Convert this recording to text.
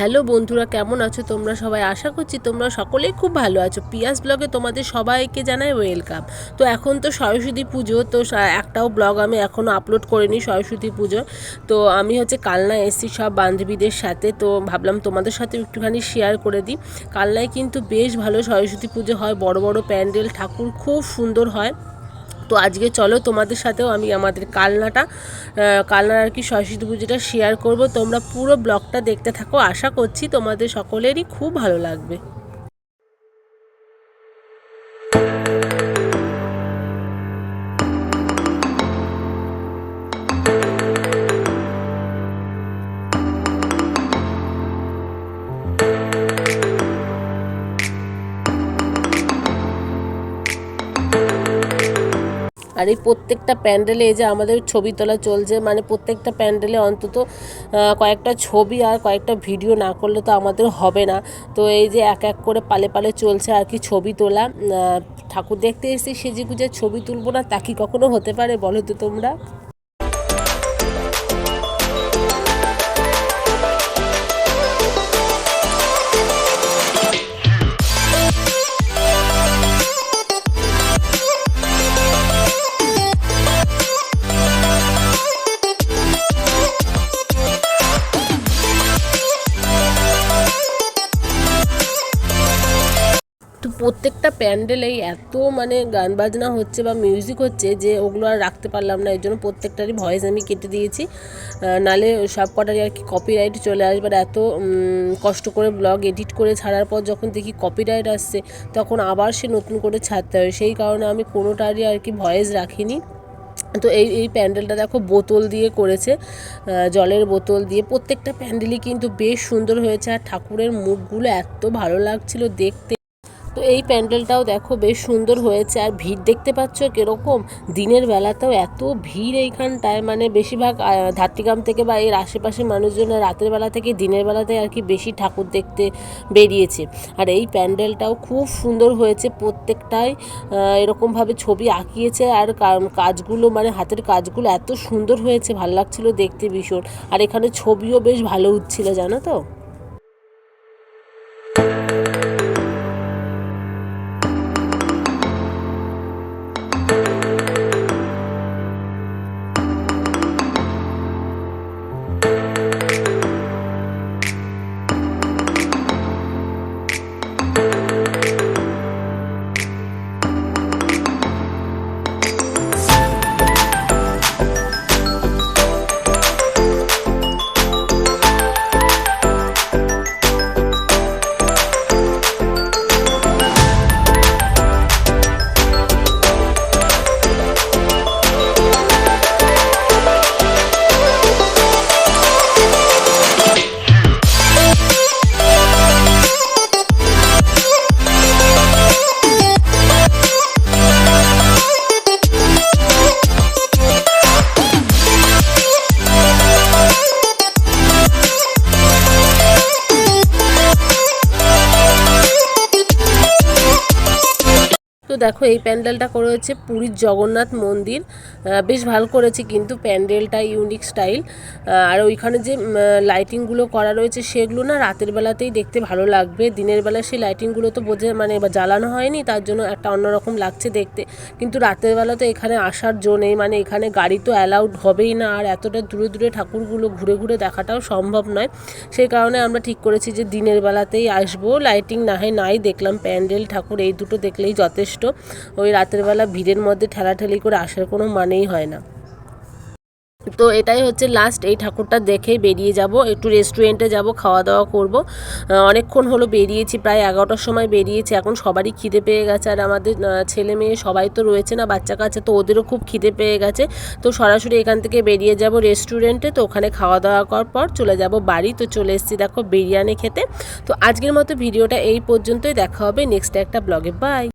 Hello বন্ধুরা, কেমন আছো তোমরা সবাই? আশা করছি তোমরা সকলেই খুব ভালো আছো। পিয়াস ব্লগে তোমাদের সবাইকে জানাই ওয়েলকাম। তো এখন তো সরস্বতী পুজো, তো একটাও ব্লগ আমি এখনও আপলোড করিনি সরস্বতী পুজো তো আমি হচ্ছে কালনা এসছি সব বান্ধবীদের সাথে, তো ভাবলাম তোমাদের সাথে একটুখানি শেয়ার করে দিই। কালনায় কিন্তু বেশ ভালো সরস্বতী পুজো হয়, বড় বড় প্যান্ডেল, ঠাকুর খুব সুন্দর হয়। তো আজকে চলো তোমাদের সাথেও আমি আমাদের কালনাটা কালনার আর কি সরস্বতী পুজোটা শেয়ার করব। তোমরা পুরো ব্লগটা দেখতে থাকো। আশা করছি তোমাদের সকলেরই খুব ভালো লাগবে। আর এই প্রত্যেকটা প্যান্ডেলে এই যে আমাদের ছবি তোলা চলছে মানে প্রত্যেকটা প্যান্ডেলে অন্তত কয়েকটা ছবি আর কয়েকটা ভিডিও না করলে তো আমাদের হবে না। তো এই যে এক এক করে পালে পালে চলছে আর কি ছবি তোলা। ঠাকুর দেখতে এসে সেজে গুজে ছবি তুলবো না, তা কি কখনো হতে পারে বলো তো তোমরা? প্রত্যেকটা প্যান্ডেলেই এত মানে গান বাজনা হচ্ছে বা মিউজিক হচ্ছে যে ওগুলো আর রাখতে পারলাম না এই জন্য প্রত্যেকটারই ভয়েস আমি কেটে দিয়েছি। নালে সব কটারই আর কি কপিরাইট চলে আসবে আর এত কষ্ট করে ব্লগ এডিট করে ছাড়ার পর যখন দেখি কপিরাইট আসছে, তখন আবার সে নতুন করে ছাড়তে হয় সেই কারণে আমি কোনোটারই আর কি ভয়েস রাখিনি। তো এই এই প্যান্ডেলটা দেখো বোতল দিয়ে করেছে জলের বোতল দিয়ে। প্রত্যেকটা প্যান্ডেলই কিন্তু বেশ সুন্দর হয়েছে আর ঠাকুরের মুখগুলো এত ভালো লাগছিল দেখতে। তো এই প্যান্ডেলটাও দেখো বেশ সুন্দর হয়েছে। আর ভিড় দেখতে পাচ্ছ কীরকম? দিনের বেলাতেও এত ভিড় এইখানটায়। মানে বেশিরভাগ ধাত্রীগ্রাম থেকে বা এর আশেপাশে মানুষজন রাতের বেলা থেকে দিনের বেলাতে আর কি বেশি ঠাকুর দেখতে বেরিয়েছে। আর এই প্যান্ডেলটাও খুব সুন্দর হয়েছে। প্রত্যেকটাই এরকমভাবে ছবি আঁকিয়েছে। আর কাজগুলো মানে হাতের কাজগুলো এত সুন্দর হয়েছে। ভালো লাগছিল দেখতে ভীষণ। আর এখানে ছবিও বেশ ভালো উঠছিল, জানো তো? তো দেখো, এই প্যান্ডেলটা করে হচ্ছে পুরীর জগন্নাথ মন্দির। বেশ ভালো করেছে কিন্তু প্যান্ডেলটা, ইউনিক স্টাইল। আর ওইখানে যে লাইটিংগুলো করা রয়েছে সেগুলো না রাতের বেলাতেই দেখতে ভালো লাগবে। দিনের বেলা সেই লাইটিংগুলো তো বোঝে মানে জ্বালানো হয়নি, তার জন্য একটা অন্যরকম লাগছে দেখতে। কিন্তু রাতের বেলা তো এখানে আসার জো নেই মানে এখানে গাড়ি তো অ্যালাউড হবেই না। আর এতটা দূরে দূরে ঠাকুরগুলো ঘুরে ঘুরে দেখাটাও সম্ভব নয়। সেই কারণে আমরা ঠিক করেছি যে দিনের বেলাতেই আসব। লাইটিং না হয় নাই, দেখলাম প্যান্ডেল, ঠাকুর, এই দুটো দেখলেই যথেষ্ট। ওই রাতের বেলা ভিড়ের মধ্যে ঠেলাঠেলি করে আসার কোনো মানেই হয় না। তো এটাই হচ্ছে লাস্ট এই ঠাকুরটা দেখেই বেরিয়ে যাব, একটু রেস্টুরেন্টে যাব খাওয়া দাওয়া করব অনেকক্ষণ হলো বেরিয়েছি, প্রায় এগারোটার সময় বেরিয়েছি। এখন সবারই খিদে পেয়ে গেছে, আর আমাদের ছেলে মেয়ে সবাই তো রয়েছে না, বাচ্চা কাছে তো ওদেরও খুব খিদে পেয়ে গেছে। তো সরাসরি এখান থেকে বেরিয়ে যাব রেস্টুরেন্টে তো ওখানে খাওয়া দাওয়া করার পর চলে যাব বাড়ি। তো চলে এসেছি দেখো বিরিয়ানি খেতে। তো আজকের মতো ভিডিওটা এই পর্যন্তই, দেখা হবে নেক্সট একটা ব্লগে বাই